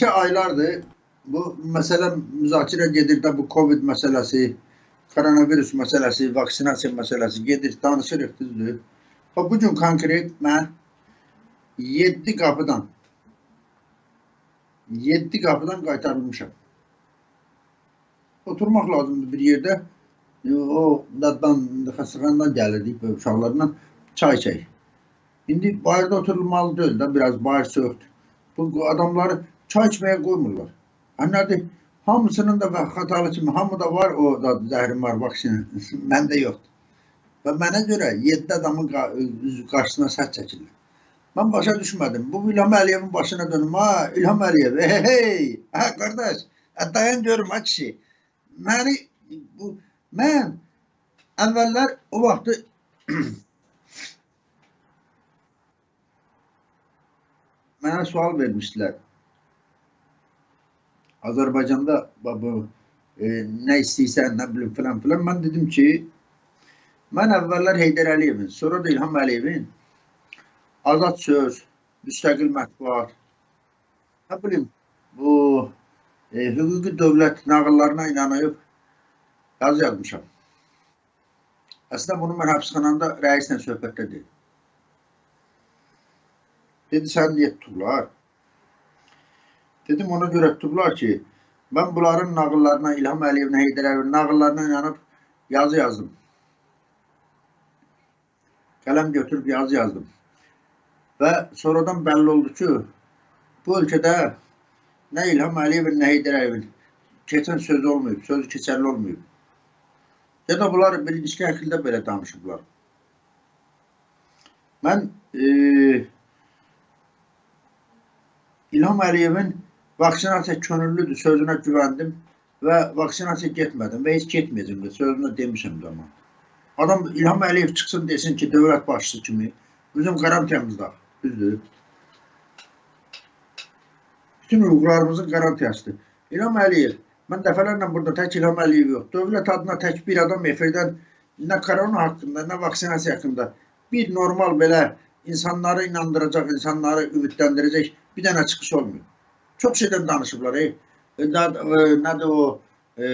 neçə aylardır bu məsələ müzakirə gedir də bu Covid məsələsi, koronavirus məsələsi, vaksinasiya məsələsi gedir, danışırıq düzdür. Və bu gün konkret mən 7 qapıdan 7 qapıdan qaytarılmışam. Oturmaq lazımdır bir yerdə. O daddan xəstəxanadan gəlirdik böyle uşaqlarla çay çay. İndi bayırda oturulmalı deyil də biraz bayır soyuqdur. Bu adamları çay içməyə qoymurlar. Anladı. Hamısının da xatalı kimi hamıda var o da zəhrim var vaksini. Məndə yoxdur. Və mənə görə 7 adamın qarşısına səs çəkilir. Mən başa düşmədim. Bu İlham Əliyevin başına dönüm. Ha, İlham Əliyev. Hey, hey. Ha, qardaş. Ha, dayan görüm ha kişi. Məni bu mən əvvəllər o vaxtı mənə sual vermişdilər. Azərbaycanda bu e, nə istəyirsən, nə bilim filan filan. Mən dedim ki, mən əvvəllər Heydər Əliyevin, sonra da İlham Əliyevin azad söz, müstəqil mətbuat, nə bilim bu e, hüquqi dövlət nağıllarına inanıb yazı yazmışam. Əslində bunu mən həbsxanamda rəislə söhbətdə dedim. Dedi sən niyə tutublar? Dedim ona görə tutublar ki, mən bunların nağıllarına, İlham Əliyevin, Heydər Əliyevin nağıllarına inanıb yazı yazdım. Qələm götürüb yazı yazdım. Və sonradan bəlli oldu ki, bu ölkədə nə İlham Əliyevin, nə Heydər Əliyevin keçən söz olmayıb, sözü keçərli olmayıb. Ya da bunlar birinci şəkildə belə danışıblar. Mən eee İlham Əliyevin vaksinasiya könüllüdür sözünə güvəndim və vaksinasiya getmədim və heç getməyəcəm də sözünü demişəm də amma. Adam İlham Əliyev çıxsın desin ki, dövlət başçısı kimi bizim qarantiyamızda, düzdür. Bütün hüquqlarımızın qarantiyasıdır. İlham Əliyev, mən dəfələrlə burada tək İlham Əliyev yox, dövlət adına tək bir adam efirdən nə korona haqqında, nə vaksinasiya haqqında bir normal belə insanları inandıracaq, insanları ümidləndirəcək bir dənə çıxış olmuyor. Çox şeydən danışıblar. E. Da, e, nədir o e,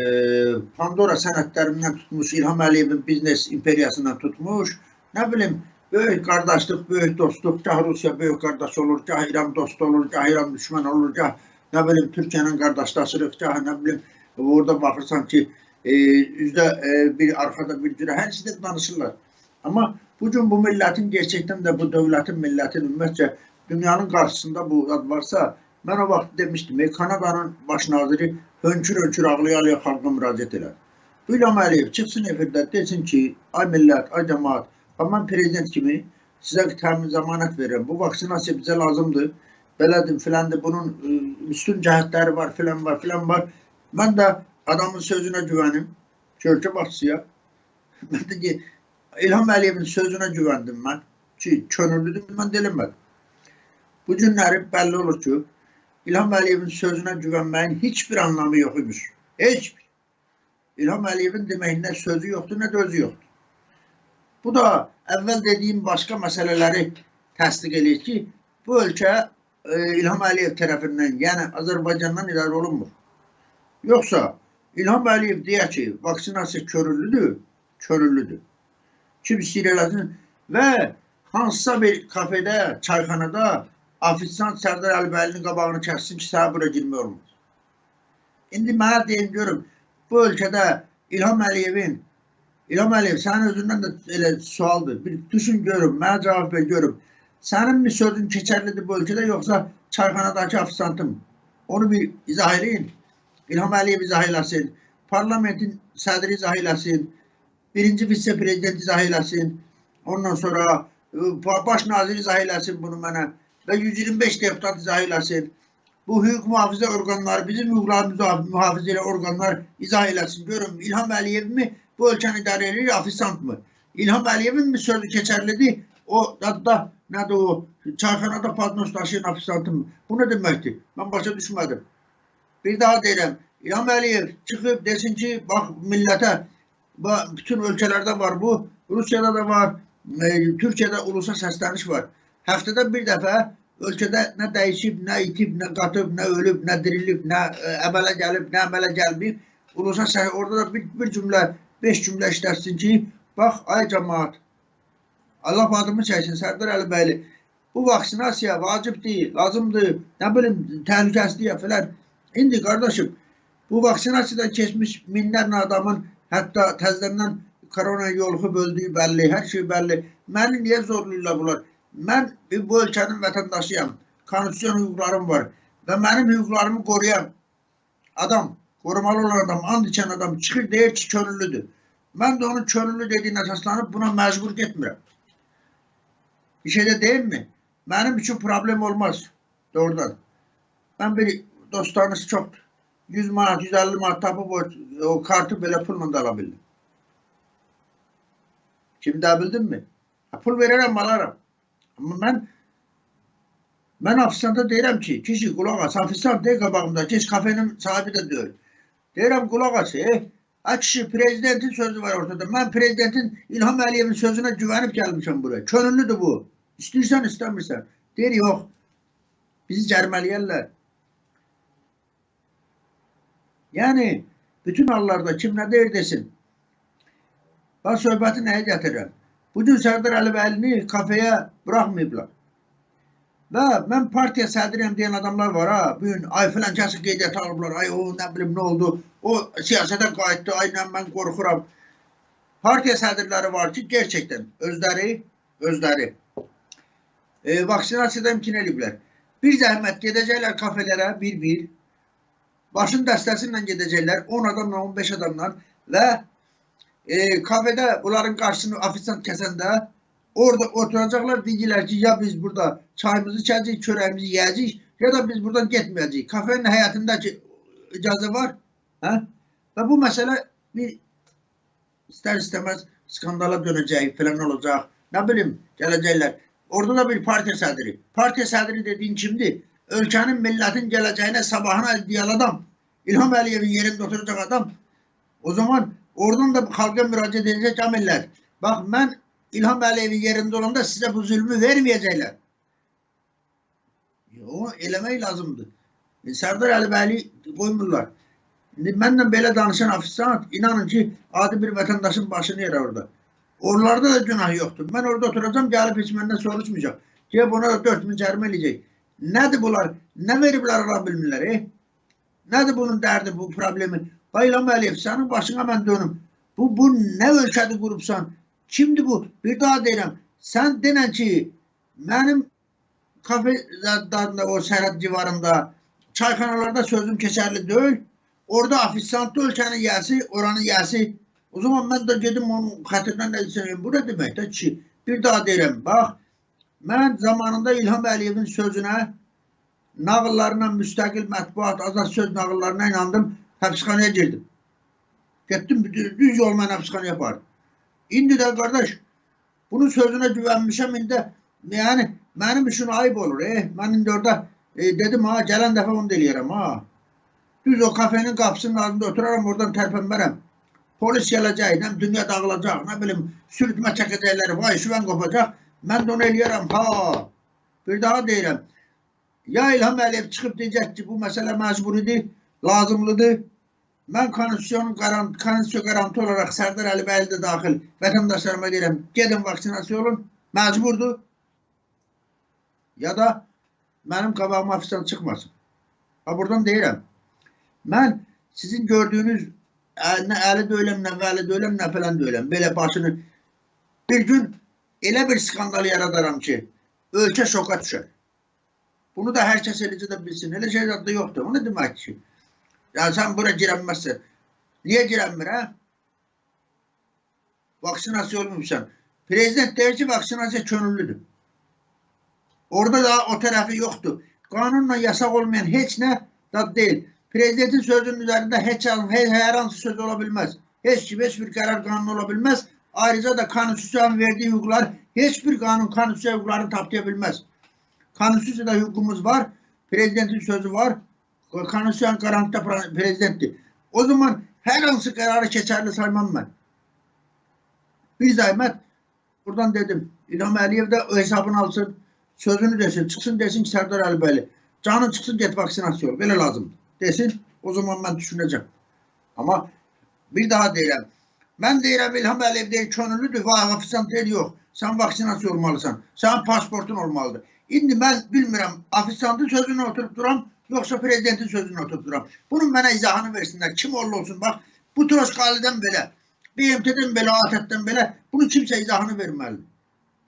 Pandora sənədlərindən tutmuş, İlham Əliyevin biznes imperiyasından tutmuş, nə bilim, böyük qardaşlıq, böyük dostluq, gah Rusiya böyük qardaş olur, gah İran dost olur, gah İran düşmən olur, gah nə bilim Türkiyənin qardaşlaşırıq, gah nə bilim orada baxırsan ki, e, üzdə e, bir arxada bir cürə hər şeydə danışırlar. Amma bu gün bu millətin gerçəkdən də bu dövlətin, millətin ümumiyyətcə dünyanın qarşısında bu ad varsa, mən o vaxt demişdim, Kanadanın baş naziri hönkür-hönkür ağlaya-ağlaya xalqa müraciət elər. Bu İlham Əliyev çıxsın efirdə desin ki, ay millət, ay cəmaat, mən prezident kimi sizə təmin zəmanət verirəm. Bu vaksinasiya bizə lazımdır. Belədir, filandır, bunun üstün cəhətləri var, filan var, filan var. Mən də adamın sözünə güvənim. Körkə başçıya. Mən də ki, İlham Əliyevin sözünə güvəndim mən ki, könüllüdür, mən delinmədim. Bu günləri bəlli olur ki, İlham Əliyevin sözünə güvənməyin heç bir anlamı yox imiş. Heç bir. İlham Əliyevin demək nə sözü yoxdur, nə də özü yoxdur. Bu da əvvəl dediyim başqa məsələləri təsdiq eləyir ki, bu ölkə e, İlham Əliyev tərəfindən, yəni Azərbaycandan idarə olunmur. Yoxsa İlham Əliyev deyə ki, vaksinasiya körüllüdür, körüllüdür. Kim istəyir eləsin və hansısa bir kafedə, çayxanada ofisiant Sərdar Əlibəlinin qabağını kəssin ki, sənə bura girmək olmaz. İndi mənə deyin görüm, bu ölkədə İlham Əliyevin İlham Əliyev, sənin özündən də elə sualdır. Bir düşün görüm, mənə cavab ver görüm. Sənin mi sözün keçərlidir bu ölkədə, yoxsa çayxanadakı ofisantın? Onu bir izah eləyin. İlham Əliyev izah eləsin. Parlamentin sədri izah eləsin. Birinci vitse-prezident izah eləsin. Ondan sonra e, baş nazir izah eləsin bunu mənə. Və 125 deputat izah eləsin. Bu hüquq mühafizə orqanları, bizim hüquqlarımızı mühafizə edən orqanlar izah eləsin. Görün İlham Əliyev mi bu ölkəni idarə edir, ofisant mı? İlham Əliyevin mi sözü keçərlidir? O dadda nədir o çayxanada padnos daşıyan ofisantı mı? Bu nə deməkdir? Mən başa düşmədim. Bir daha deyirəm. İlham Əliyev çıxıb desin ki, bax millətə bütün ölkələrdə var bu. Rusiyada da var, e, Türkiyədə ulusa səsləniş var. Həftədə bir dəfə ölkədə nə dəyişib, nə itib, nə qatıb, nə ölüb, nə dirilib, nə ə, əmələ gəlib, nə əmələ gəlməyib. Ulusan səhi orada da bir, bir cümlə, beş cümlə işlərsin ki, bax ay cəmaat, Allah adımı çəksin Sərdar Əlibəyli. Bu vaksinasiya vacib deyil, lazımdır. Nə bilim təhlükəsizliyə filan. İndi qardaşım, bu vaksinasiyadan keçmiş minlərlə adamın hətta təzədən korona yoluxub öldüyü bəlli, hər şey bəlli. Məni niyə zorlayırlar bunlar? Mən bu ölkənin vətəndaşıyam. Konstitusiyon hüquqlarım var və mənim hüquqlarımı qoruyan adam, korumalı olan adam, and içən adam çıxır deyir ki, könüllüdür. Mən də onun könüllü dediyinə əsaslanıb buna məcbur getmirəm. Bir şey de değil mi? Benim için problem olmaz. Doğrudan. Ben bir dostlarınız çok 100 manat, 150 manat tapıp o, o kartı böyle pulla da alabildim. Şimdi abildin mi? Ha, pul veririm alarım. Ama ben ben ofisanda deyirəm ki, kişi qulaq as, ofisant deyil qabağımda, keç kafenin sahibi de diyor. Deyirəm qulaq as, eh, Ha kişi prezidentin sözü var ortada. Ben prezidentin İlham Əliyevin sözüne güvenip gelmişim buraya. Könüllüdür bu. İstiyorsan istemirsen. Der yok. Bizi cərmələyərlər. Yani bütün hallarda kim ne der desin. Ben söhbəti nəyə gətirirəm? Bugün Sərdar Əlibəlini kafeye bırakmayıblar. Və mən partiya sədriyəm deyən adamlar var ha. Bugün ay filan kəsi qeydiyyat alıblar. Ay o nə bilim nə oldu. O siyasətə qayıtdı. Ay nə mən qorxuram. Partiya sədrləri var ki, gerçekten özləri özləri e, vaksinasiyadan imkin ediblər. Bir zəhmət gedəcəklər kafelərə bir-bir. Başın dəstəsi ilə gedəcəklər 10 adamla, 15 adamla və e, kafede bunların qarşısını ofisant kəsəndə orada oturacaqlar deyirlər ki, ya biz burada çayımızı içəcəyik, çörəyimizi yeyəcəyik, ya da biz buradan getməyəcəyik. Kafenin həyatındakı icazə var. Hə? Və bu məsələ bir ister istemez skandala dönecek falan olacak. Ne bileyim gelecekler. Orada da bir parti sadri. Parti sadri dediğin kimdi? Ülkenin milletin geleceğine sabahına diyen adam. İlham Aliyev'in yerinde oturacak adam. O zaman oradan da halka müracaat edecek ameller. Bak ben İlham Aliyev'in yerinde olanda size bu zulmü vermeyecekler. Yo, eləmək lazımdır. E, Serdar Əlibəyli qoymurlar. İndi mənlə belə danışan ofisant inanın ki, adi bir vətəndaşın başını yer orada. Onlarda da günah yoxdur. Mən orada oturacam, gəlib heç məndən soruşmayacaq. Ki, buna da 4000 cərimə eləyəcək. Nədir bunlar? Nə veriblər ala bilmirlər, e? Nədir bunun dərdi, bu problemi? Bayram Əliyev, sənin başına mən dönüm. Bu, bu nə ölkədi qurubsan? Kimdir bu? Bir daha deyirəm. Sən denən ki, mənim kafe zadlarında, o sərhəd civarında, çayxanalarda sözüm keçərli deyil. Orada ofisantlı ölkənin yəsi, oranın yəsi. O zaman mən də gedim onun xətirindən nə desəm, bu nə deməkdir ki, bir daha deyirəm, bax, mən zamanında İlham Əliyevin sözünə, nağıllarına, müstəqil mətbuat, azad söz nağıllarına inandım, həbsxanaya girdim. Getdim, düz yolla həbsxanaya yapardım. İndi də qardaş, bunun sözünə güvənmişəm, indi yani benim için ayıp olur. Eh, ben indi orada e, dedim ha, gelen dəfə onu da eləyərəm ha. Düz o kafenin qapısının ağzında oturaram, oradan tərpənmərəm. Polis gələcək, nə dünya dağılacaq, nə bilim, sürütmə çəkəcəklər, vay şüvən qopacaq. Mən də onu eləyərəm, ha. Bir daha deyirəm. Ya İlham Əliyev çıxıb deyəcək ki, bu məsələ məcburidir, lazımlıdır. Mən konstitusiyonun qarant, konstitusiya qarantı olaraq Sərdar Əlibəyli də daxil vətəndaşlarıma deyirəm, gedin vaksinasiya olun, məcburdur. Ya da benim qabağıma ofisdən çıxmasın. Ha buradan deyirəm. Mən sizin gördüyünüz nə əli döyüləm, nə vəli döyüləm, nə falan döyüləm. Belə başını bir gün elə bir skandal yaradaram ki, ölkə şoka düşər. Bunu da hər kəs eləcə də bilsin. Elə şey də yoxdur. O nə demək ki? Ya sən bura girənməzsən. Niyə girənmir, hə? Vaksinasiya olmamışsan. Prezident deyir ki, vaksinasiya könüllüdür. Orada da o tarafı yoktu. Kanunla yasak olmayan hiç ne da değil. Prezidentin sözünün üzerinde hiç her, herhangi söz olabilmez. Hiç hiçbir karar kanun olabilmez. Ayrıca da konstitusyon verdiği hukuklar hiçbir kanun konstitusyon hukuklarını taptayabilmez. Konstitusyoda hukukumuz var. Prezidentin sözü var. Konstitusyon garantı prezidentti. O zaman her hansı kararı geçerli saymam ben. Bir zahmet buradan dedim. İlham Aliyev de o hesabını alsın. sözünü desin, çıxsın desin ki, Sərdar Əlibəyli, canın çıxsın get vaksinasiya ol, belə lazımdır. Desin, o zaman mən düşünəcəm. Amma bir daha deyirəm. Mən deyirəm İlham Əliyev deyir könüllüdür, vay ofisant deyir yox. Sən vaksinasiya olmalısan. Sənin pasportun olmalıdır. İndi mən bilmirəm, ofisantın sözünü oturup duram, yoxsa prezidentin sözünü oturup duram. Bunun mənə izahını versinlər. Kim olursa olsun. Bax, bu Troşqalidən belə, BMT'dən belə, ATƏT-dən belə bunu kimsə izahını verməlidir.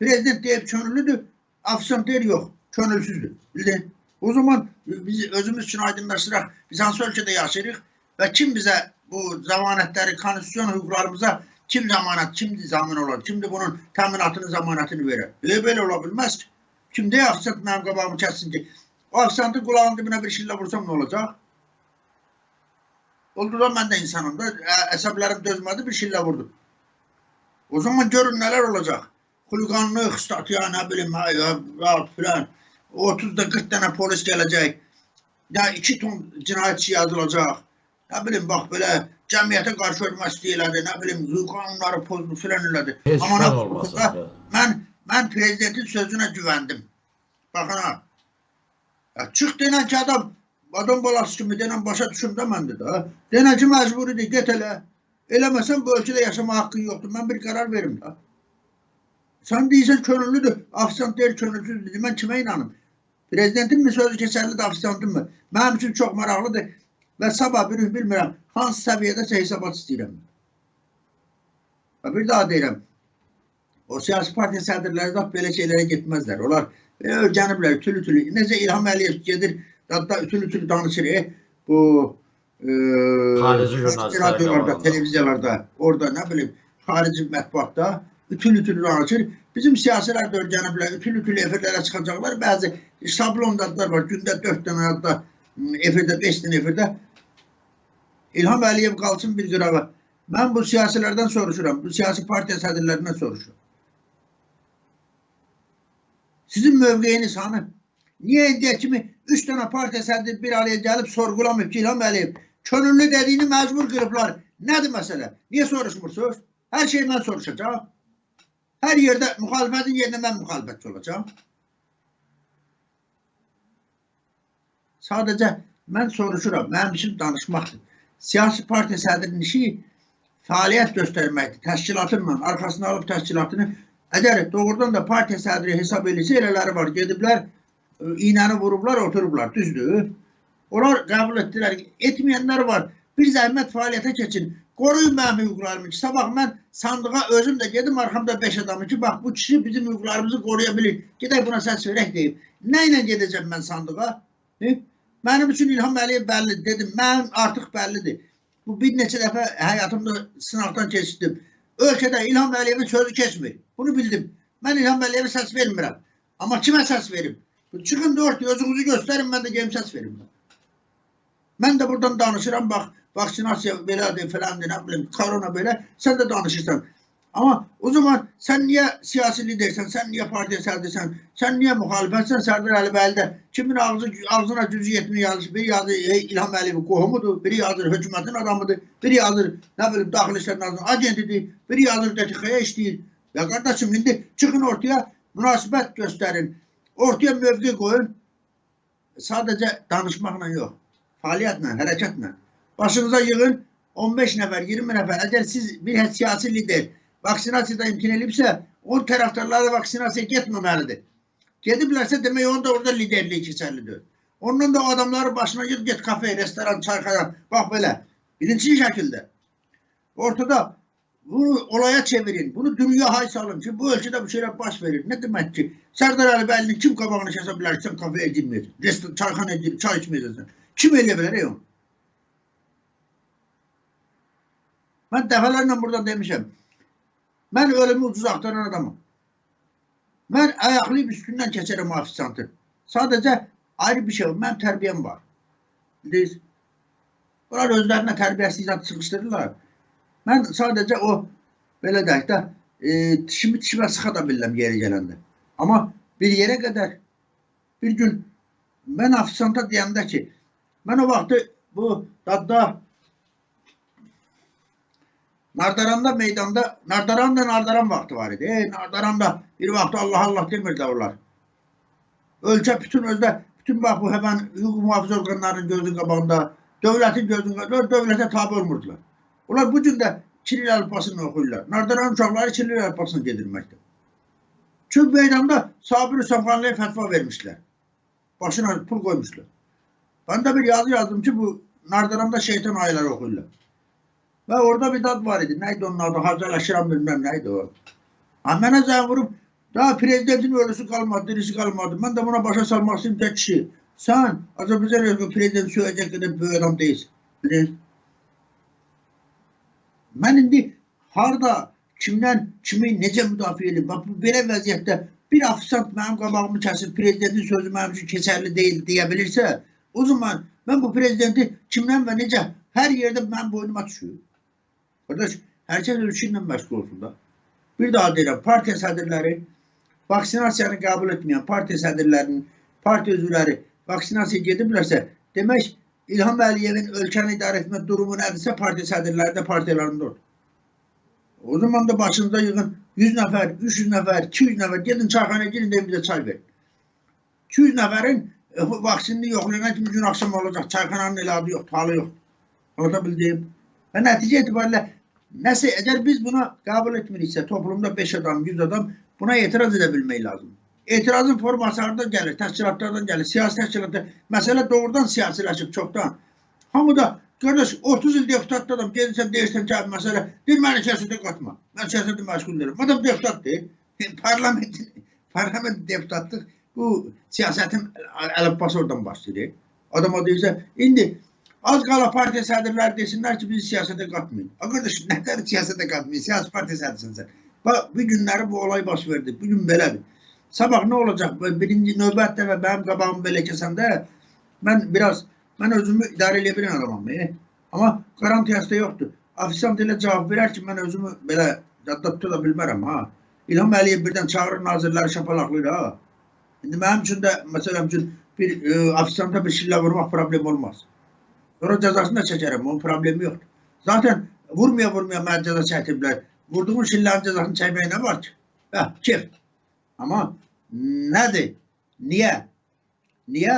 Prezident deyib könüllüdür, ofisant deyir yox, könülsüzdür. Bildin? O zaman biz özümüz için aydınlaştıraq. Biz hansı ölkədə yaşayırıq və kim bizə bu zamanətləri, konstitusyon hüquqlarımıza kim zamanet, kimdir zamin olan, kimdir bunun təminatını, zamanətini verər? Elə belə ola bilməz ki. Kim deyə ofisant mənim qabağımı kəssin ki, o ofisantın qulağının dibinə bir şillə vursam nə olacaq? Oldu da mən də insanım da, əsəblərim dözmədi, bir şillə vurdu. O zaman görün nələr olacaq. Xuliqanlıq, statya, nə bilim, filan. 30'da 40 tane polis gelecek. Ya iki ton cinayetçi yazılacak. Ne bileyim bak böyle cemiyete karşı ölmək istəyirlərdi. Ne bileyim kanunları pozdu filan elədi. Heç Amma nə- olmasın. Mən, mən prezidentin sözünə güvendim. Bakın ha. Ya çıx denən ki adam adam balası kimi denən başa düşüm də məndə də. Denən ki məcburidir, get elə. Eləməsən bu ölkədə yaşama haqqın yoxdur. Mən bir qərar verim də. Sən deyirsən könüllüdür, ofisant deyir könülsüzdür. Mən kimə inanım? Prezidentin mi sözü keçərlidir, ofisantın mı? Mənim üçün çox maraqlıdır və sabah bir gün bilmirəm hansı səviyyədəsə hesabat istəyirəm. Və bir daha deyirəm, o siyasi partiya sədrləri də belə şeylərə getməzlər. Onlar e, öyrəniblər, ütülü-ütülü. Necə İlham Əliyev gedir, hatta ütülü-ütülü danışır. E, bu e, qabağında. televiziyalarda, orada nə bilim, xarici mətbuatda ütülü-ütülü danışır. Bizim siyasilər də öyrəniblər, ütülü-ütülü efirlərə çıxacaqlar. Bəzi şablon dadlar var. Gündə 4 dənə hatta efirdə, 5 dənə efirdə. İlham Əliyev qalsın bir qırağa. Mən bu siyasilərdən soruşuram. Bu siyasi partiya sədrlərindən soruşuram. Sizin mövqeyiniz hanı? Niye indiye kimi üç tane partiya sədri bir araya gelip sorgulamayıp ki İlham Əliyev könüllü dediğini mecbur kırıplar. Nedir mesele? Niye soruşmursunuz? Her şeyi ben soruşacağım. Her yerde muhalefetin yerine ben muhalefetçi olacağım. Sadece ben soruşuram. Benim işim danışmaktır. Siyasi partiya sədrinin işi fəaliyyət göstərməkdir. Təşkilatınla, arxasına alıb təşkilatını Əgər doğrudan da partiya sədri hesab edirsə, elələri var. Gediblər, e, iynəni vurublar, oturublar. Düzdür? Onlar qəbul etdilər. Etməyənlər var. Bir zəhmət fəaliyyətə keçin. Qoruyun mənim hüquqlarımı ki, sabah mən sandığa özüm də gedim arxamda 5 adamı ki, bax bu kişi bizim hüquqlarımızı qoruya bilir. Gedək buna səs verək deyib. Nə ilə gedəcəm mən sandığa? He? Mənim üçün İlham Əliyev bəllidir dedim. Mənim artıq bəllidir. Bu bir neçə dəfə həyatımda sınaqdan keçdim. Ölkədə İlham Əliyevin sözü keçmir. Bunu bildim. Mən İlham Əliyevə səs vermirəm. Amma kimə səs verim? Çıxın da ortaya özünüzü göstərin, mən də gedim səs verim. Mən də buradan danışıram, bax, vaksinasiya belədir, filandır, nə bilim, korona belə, sən də danışırsan. Amma o zaman sən niyə siyasi lidersən, sən niyə partiya sədrisən, sən niyə müxalifətsən Sərdar Əlibəyli də kimin ağzı, ağzına gücü yetmir yazır, biri yazır ey, İlham Əliyevin qohumudur, biri yazır hökumətin adamıdır, biri yazır nə bilim daxili işlər nazirinin agentidir, biri yazır dəqiqəyə işləyir. Ya qardaşım indi çıxın ortaya münasibət göstərin, ortaya mövqe qoyun, sadəcə danışmaqla yox, fəaliyyətlə, hərəkətlə. Başınıza yığın 15 nəfər, 20 nəfər. Əgər siz bir siyasi lider vaksinasiyada imkan elibsə, onun tərəfdarları vaksinasiyaya getməməlidir. Gediblərsə demək onun da orada liderliyi keçərlidir. Ondan da o adamları başına yığ, get kafe, restoran, çayxana. Bax belə. Birinci şəkildə. Ortada bunu olaya çevirin. Bunu dünya hay salın ki, bu ölkədə bu şeylər baş verir. Ne demək ki, Sərdar Əlibəylinin kim qabağını kəsə bilər ki, sən kafeye girməyəcəksən, restoran, çayxana girib, çay içməyəcəksən. Kim eləyə bilər ey onu? Mən dəfələrlə burada demişəm. Mən ölümü ucuz axtaran adamım. Mən ayaqlayıb üstündən keçərəm ofisantı. Sadəcə ayrı bir şey. Mənim tərbiyəm var. Bilirsiniz? Onlar özlərinə tərbiyəsiz zat sıxışdırırlar. Mən sadəcə o belə deyək də e, dişimi dişimə sıxa da bilirəm yeri gələndə. Amma bir yerə qədər bir gün mən ofisanta deyəndə ki, mən o vaxtı bu dadda Nardaranda meydanda, Nardaranda Nardaran vaxtı var idi. E, Nardaranda bir vaxt Allah Allah demirdi onlar. Ölkə bütün özdə, bütün bax bu həmən hüquq mühafizə orqanlarının gözünün qabağında, dövlətin gözünün qabağında, dövlətə tabi olmurdular. Onlar bu gün də Kiril əlifbasını oxuyurlar. Nardaran uşaqları Kiril əlifbasını gedirməkdə. Çünki meydanda Sabir Hüseyinxanlıya fətva vermişlər. Başına pul koymuşlar. Ben de bir yazı yazdım ki bu Nardaran'da şeytan ayları okurlar. Ve orada bir dad var idi. Neydi onun adı? Hazal Aşıram bilmem neydi o. Ha bana zəng vurup daha prezidentin ölüsü kalmadı, dirisi kalmadı. Ben de buna başa salmak istedim tek kişi. Sen Azerbaycan Respublikası prezidenti söyleyecek kadar büyük adam değilsin. Bilin. Ben indi harda kimden kimi necə müdafiə edim? Bax belə vəziyyətdə bir afisant mənim qabağımı kəsib prezidentin sözü mənim üçün keçərli deyil deyə bilirsə, o zaman mən bu prezidenti kimdən və necə hər yerdə mənim boynuma düşür. Qardaş, hər kəs öz işinlə məşğul olsun da. Bir daha deyirəm, partiya sədrləri vaksinasiyanı qəbul etməyən partiya sədrlərinin, partiya üzvləri vaksinasiya gediblərsə, demək İlham Əliyevin ölkəni idarə etmə durumu nədirsə, partiya sədrləri də partiyalarında olur. O zaman da başınıza yığın 100 nəfər, 300 nəfər, 200 nəfər gedin çayxanaya girin də bizə çay verin. 200 nəfərin e, vaksinini yoxlayana kimi gün axşam olacaq. Çayxananın elə adı yoxdur, halı yoxdur. Anlatabildim. Və nəticə etibarilə nəsə əgər biz buna qəbul etmiriksə, toplumda 5 adam, 100 adam buna etiraz edə bilmək lazım. Etirazın forması hardan gəlir? Təşkilatlardan gəlir. Siyasi təşkilatlar. Məsələ doğrudan siyasiləşib çoxdan. Hamı da Qardaş 30 il deputatlı adam gelirsən deyirsən ki, məsələ bir məni siyasətə qatma. Mən siyasətə məşğul deyirəm. Adam deputatdır. Parlamentin parlament deputatlıq bu siyasətin əlifbası oradan başlayır. Adama deyirsə, indi az qala partiya sədrləri desinlər ki, bizi siyasətə qatmayın. Arkadaş, nə qədər siyasətə qatmayın? Siyasi partiya sədrisən sən. Bax, bu günləri bu olay baş verdi. Bu gün belədir. Sabah nə olacaq? Birinci növbətdə və mənim qabağımı belə kəsəndə mən biraz Mən özümü idarə edə bilən adamam. E? Amma qarantiyası da yoxdur. Afisant elə cavab verər ki, mən özümü belə yadda tuta bilmərəm ha. İlham Əliyev birdən çağırır nazirləri şapalaqlayır ha. İndi mənim üçün də məsələn üçün bir e, afisanta bir şillə vurmaq problem olmaz. Sonra cəzasını da çəkərəm, onun problemi yoxdur. Zaten vurmaya vurmaya mənə cəza çəkiblər. Vurduğun şillərin cəzasını çəkməyə nə var ki? Hə, kef. Amma nədir? Niyə? Niyə?